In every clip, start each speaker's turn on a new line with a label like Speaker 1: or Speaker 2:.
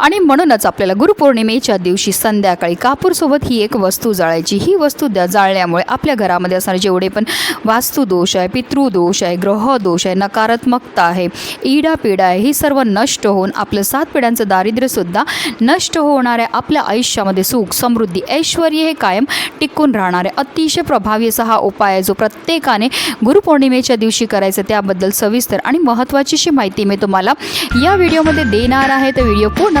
Speaker 1: आणि म्हणूनच आपल्याला गुरुपौर्णिमेच्या दिवशी संध्याकाळी कापूरसोबत ही एक वस्तू जाळायची. ही वस्तू द्या जाळल्यामुळे आपल्या घरामध्ये असणारे जेवढे पण वास्तुदोष आहे पितृदोष आहे ग्रहदोष आहे नकारात्मकता आहे इडापिडा आहे ही सर्व नष्ट होऊन आपलं सात पिढ्यांचं दारिद्र्यसुद्धा नष्ट होणार आहे आपल्या आयुष्यामध्ये सुख समृद्धी ऐश्वर हे कायम टिकून राहणार आहे अतिशय प्रभावी असा हा उपाय आहे जो प्रत्येकाने गुरुपौर्णिमेच्या दिवशी करायचा त्याबद्दल सविस्तर आणि महत्त्वाचीशी माहिती मी तुम्हाला या व्हिडिओमध्ये देणार आहे. तर व्हिडिओ पूर्ण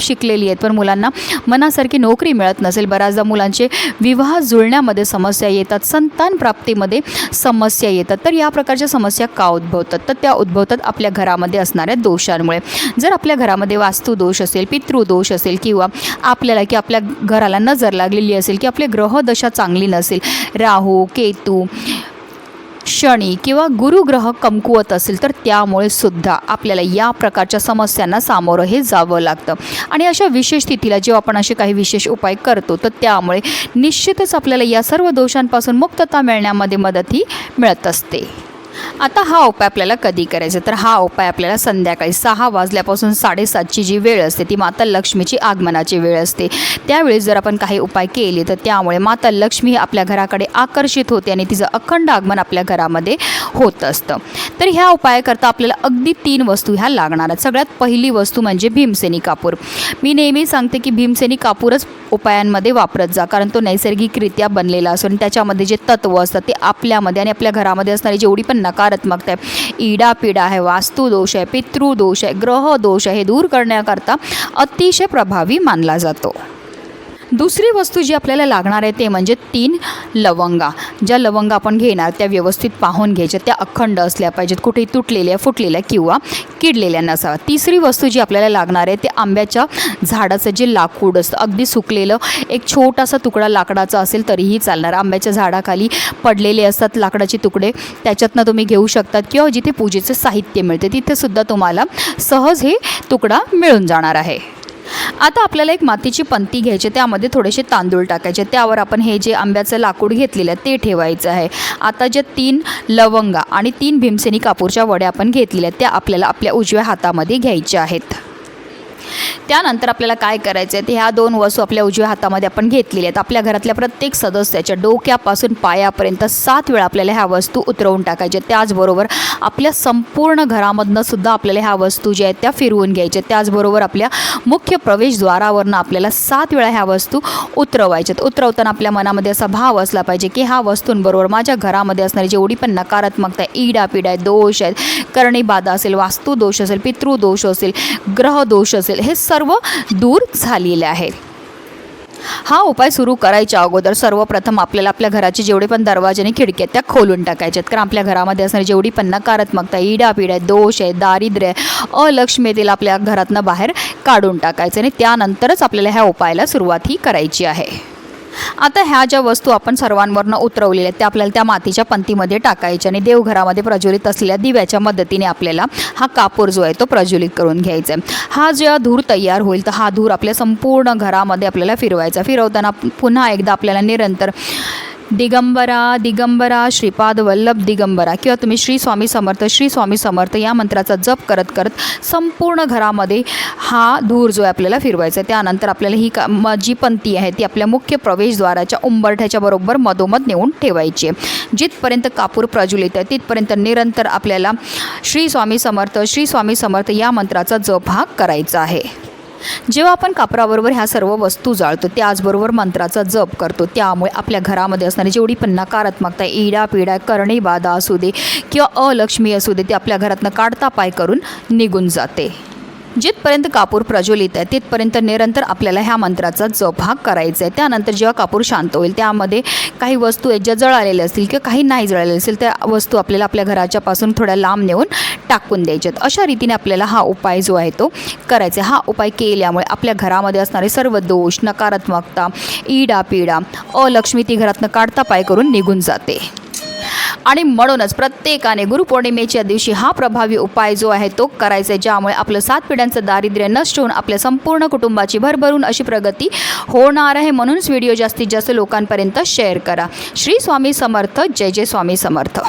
Speaker 1: शिकलेली आहेत. पण मुलांना मनासारखी नोकरी मिळत नसेल. बऱ्याचदा मुलांचे विवाह जुळण्यामध्ये समस्या येतात. संतान प्राप्तीमध्ये समस्या येतात. तर या प्रकारच्या समस्या का उद्भवतात? तर त्या उद्भवतात आपल्या घरामध्ये असणाऱ्या दोषांमुळे. जर आपल्या घरामध्ये वास्तुदोष असेल पितृदोष असेल किंवा आपल्याला की आपल्या घराला नजर लागलेली असेल की आपली ग्रहदशा चांगली नसेल राहू केतू शनी किंवा गुरुग्रह कमकुवत असेल तर त्यामुळे सुद्धा आपल्याला या प्रकारच्या समस्यांना सामोरं हे जावं लागतं. आणि अशा विशेष स्थितीला जेव्हा आपण असे काही विशेष उपाय करतो तर त्यामुळे निश्चितच आपल्याला या सर्व दोषांपासून मुक्तता मिळण्यामध्ये मदत ही मिळत असते. आता हा उपाय आपल्याला कधी करायचा? तर हा उपाय आपल्याला संध्याकाळी सहा वाजल्यापासून साडेसातची जी वेळ असते ती माता लक्ष्मीची आगमनाची वेळ असते. त्यावेळेस जर आपण काही उपाय केले तर त्यामुळे माता लक्ष्मी ही आपल्या घराकडे आकर्षित होते आणि तिचं अखंड आगमन आपल्या घरामध्ये होत असतं. तर ह्या उपायाकरता आपल्याला अगदी तीन वस्तू ह्या लागणार आहेत. सगळ्यात पहिली वस्तू म्हणजे भीमसेनी कापूर. मी नेहमी सांगते की भीमसेनी कापूरच उपायांमध्ये वापरत जा कारण तो नैसर्गिकरित्या बनलेला असून त्याच्यामध्ये जे तत्व असतात ते आपल्यामध्ये आणि आपल्या घरामध्ये असणारी जेवढी पण नकारात्मकता आहे इडापिडा आहे वास्तुदोष आहे पितृदोष आहे ग्रहदोष आहे हे दूर करण्याकरता अतिशय प्रभावी मानला जातो. दुसरी वस्तू जी आपल्याला लागणार आहे ते म्हणजे तीन लवंगा. ज्या लवंगा आपण घेणार त्या व्यवस्थित पाहून घ्यायच्या. त्या अखंड असल्या पाहिजेत. कुठेही तुटलेल्या फुटलेल्या किंवा किडलेल्या नसाव्या तिसरी वस्तू जी आपल्याला लागणार आहे ते आंब्याच्या झाडाचं जे लाकूड असतं. अगदी सुकलेलं एक छोटासा तुकडा लाकडाचा असेल तरीही चालणार. आंब्याच्या झाडाखाली पडलेले असतात लाकडाचे तुकडे. त्याच्यातनं तुम्ही घेऊ शकतात किंवा जिथे पूजेचं साहित्य मिळते तिथेसुद्धा तुम्हाला सहज हे तुकडा मिळून जाणार आहे. आता आपल्याला एक मातीची पंती घ्यायची त्यामध्ये थोडेसे तांदूळ टाकायचे त्यावर आपण हे जे आंब्याचं लाकूड घेतलेलं आहे ते ठेवायचं आहे. आता जे तीन लवंगा आणि तीन भीमसेनी कापूरच्या वड्या आपण घेतलेल्या आहेत त्या आपल्याला आपल्या उजव्या हातामध्ये घ्यायच्या आहेत. त्यानंतर आपल्याला काय करायचं आहे? ते ह्या दोन वस्तू आपल्या उजव्या हातामध्ये आपण घेतलेल्या आहेत. आपल्या घरातल्या प्रत्येक सदस्याच्या डोक्यापासून पायापर्यंत सात वेळा आपल्याला ह्या वस्तू उतरवून टाकायच्या त्याचबरोबर आपल्या संपूर्ण घरामधनं सुद्धा आपल्याला ह्या वस्तू ज्या आहेत त्या फिरवून घ्यायच्या त्याचबरोबर आपल्या मुख्य प्रवेशद्वारावरनं आपल्याला सात वेळा ह्या वस्तू उतरवायच्यात उतरवताना आपल्या मनामध्ये असा भाव असला पाहिजे की ह्या वस्तूंबरोबर माझ्या घरामध्ये असणारी जेवढी पण नकारात्मकता आहे ईडापीड आहे दोष आहेत करणीबाधा असेल वास्तुदोष असेल पितृदोष असेल ग्रहदोष असेल हे सर्व दूर झालेले आहे हा उपाय सुरू करायच्या अगोदर सर्वप्रथम आपल्याला आपल्या घराचे जेवढे पण दरवाजे आणि खिडक्या आहेत त्या खोलून टाकायच्या आहेत. कारण आपल्या घरामध्ये असणारी जेवढी पण नकारात्मकता इडापिड आहे दोष आहे दारिद्र्य आहे अलक्ष्मीतील आपल्या घरातनं बाहेर काढून टाकायचं आणि त्यानंतरच आपल्याला ह्या उपायाला सुरुवात ही करायची आहे. आता ह्या ज्या वस्तू आपण सर्वांवरनं उतरवलेल्या आहेत त्या आपल्याला त्या मातीच्या पंतीमध्ये टाकायच्या आणि देवघरामध्ये प्रज्वलित असलेल्या दिव्याच्या मदतीने आपल्याला हा कापूर जो आहे तो प्रज्वलित करून घ्यायचा आहे. हा जेव्हा धूर तयार होईल तर हा धूर आपल्या संपूर्ण घरामध्ये आपल्याला फिरवायचा. फिरवताना पुन्हा एकदा आपल्याला निरंतर दिगंबरा दिगंबरा श्रीपाद वल्लभ दिगंबरा किंवा तुम्ही श्री स्वामी समर्थ श्री स्वामी समर्थ या मंत्राचा जप करत करत संपूर्ण घरामध्ये हा धूर जो आहे आपल्याला फिरवायचा आहे. त्यानंतर आपल्याला ही का म जी पंथी आहे ती आपल्या मुख्य प्रवेशद्वाराच्या उंबरठ्याच्या बरोबर मधोमध नेऊन ठेवायची आहे. जिथपर्यंत कापूर प्रज्वलित आहे तिथपर्यंत निरंतर आपल्याला श्री स्वामी समर्थ श्री स्वामी समर्थ या मंत्राचा जप हा करायचा आहे. जेव्हा आपण कापराबरोबर ह्या सर्व वस्तू जाळतो त्याचबरोबर मंत्राचा जप करतो त्यामुळे आपल्या घरामध्ये असणारी जेवढी पण नकारात्मकता इडा पिडा करणे बाधा असू दे किंवा अलक्ष्मी असू दे ते आपल्या घरातनं काढता पाय करून निघून जाते. जिथपर्यंत कापूर प्रज्वलित आहे तिथपर्यंत निरंतर आपल्याला ह्या मंत्राचा जप हा करायचा आहे. त्यानंतर जेव्हा कापूर शांत होईल त्यामध्ये काही वस्तू आहेत ज्या जळालेल्या असतील किंवा काही नाही जळालेल्या असतील त्या वस्तू आपल्याला आपल्या घराच्यापासून थोड्या लांब नेऊन टाकून द्यायच्यात अशा रीतीने आपल्याला हा उपाय जो आहे तो करायचा आहे. हा उपाय केल्यामुळे आपल्या घरामध्ये असणारे सर्व दोष नकारात्मकता ईडा पीडा अलक्ष्मी ती घरातनं काढता पाय करून निघून जाते. आणि म्हणूनच प्रत्येकाने गुरुपौर्णिमेच्या दिवशी हा प्रभावी उपाय जो आहे तो करायचा आहे. ज्यामुळे आपलं सात पिढ्यांचं दारिद्र्य नष्ट होऊन आपल्या संपूर्ण कुटुंबाची भरभरून अशी प्रगती होणार आहे. म्हणूनच व्हिडिओ जास्तीत जास्त लोकांपर्यंत शेअर करा. श्री स्वामी समर्थ. जय जय स्वामी समर्थ.